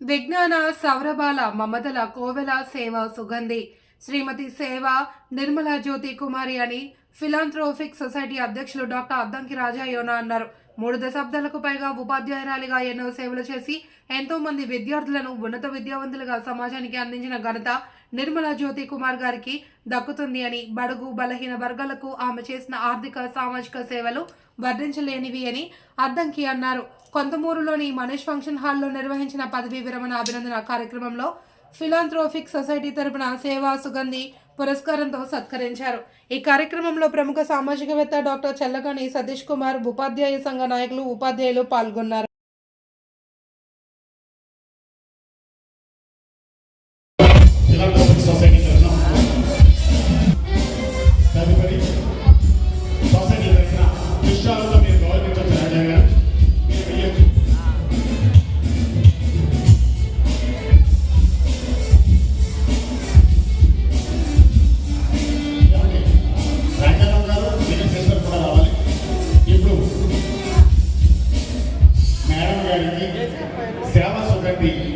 విజ్ఞాన సౌరభాల మమదల కోవెల సేవ సుగంధి. శ్రీమతి సేవ నిర్మలా జ్యోతి కుమారి అని ఫిలాంథ్రోఫిక్ సొసైటీ అధ్యక్షులు డాక్టర్ అద్దంకి రాజా యోనా అన్నారు. మూడు దశాబ్దాలకు పైగా ఉపాధ్యాయురాలిగా ఎన్నో సేవలు చేసి ఎంతో మంది విద్యార్థులను ఉన్నత విద్యావంతులుగా సమాజానికి అందించిన ఘనత నిర్మలా జ్యోతి కుమార్ గారికి దక్కుతుంది అని బడుగు బలహీన వర్గాలకు ఆమె చేసిన ఆర్థిక సామాజిక సేవలు వర్ణించలేనివి అని అద్దంకి అన్నారు. కొంతమూరులోని మనీష్ ఫంక్షన్ హాల్లో నిర్వహించిన పదవీ విరమణ అభినందన కార్యక్రమంలో ఫిలాంథ్రోఫిక్ సొసైటీ తరపున సేవా సుగంధి పురస్కారంతో సత్కరించారు. ఈ కార్యక్రమంలో ప్రముఖ సామాజికవేత్త డాక్టర్ చల్లగాని సతీష్ కుమార్ ఉపాధ్యాయ సంఘ నాయకులు ఉపాధ్యాయులు పాల్గొన్నారు.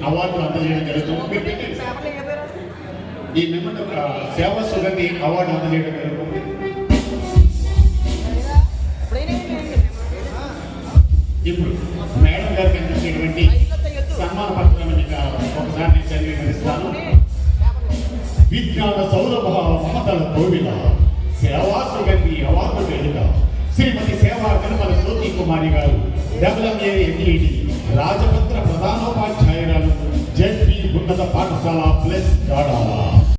సుగంధి అవార్డు అందజేయడం జరుగుతుంది. ఈ నిమిత్తం ఆ, సేవా సుగంధి అవార్డు అందజేయడం జరుగుతుంది. ఇప్పుడు మేడం గారికి అందించేటువంటి సన్మాన పత్రాన్ని మీకు ఒకసారి నేను చదివి వినిపిస్తాను విజ్ఞాన సౌరభ మమతల కోవిల సేవా సుగతి అవార్డు వేడుక. శ్రీమతి సేవా గణపతి జ్యోతి కుమారి గారు డబ్ల్యూఏ ఎన్ఈడి రాజపత్ర ప్రధానోపాధ్యాయ புத்தக பாடசாலா பிளஸ் டாடா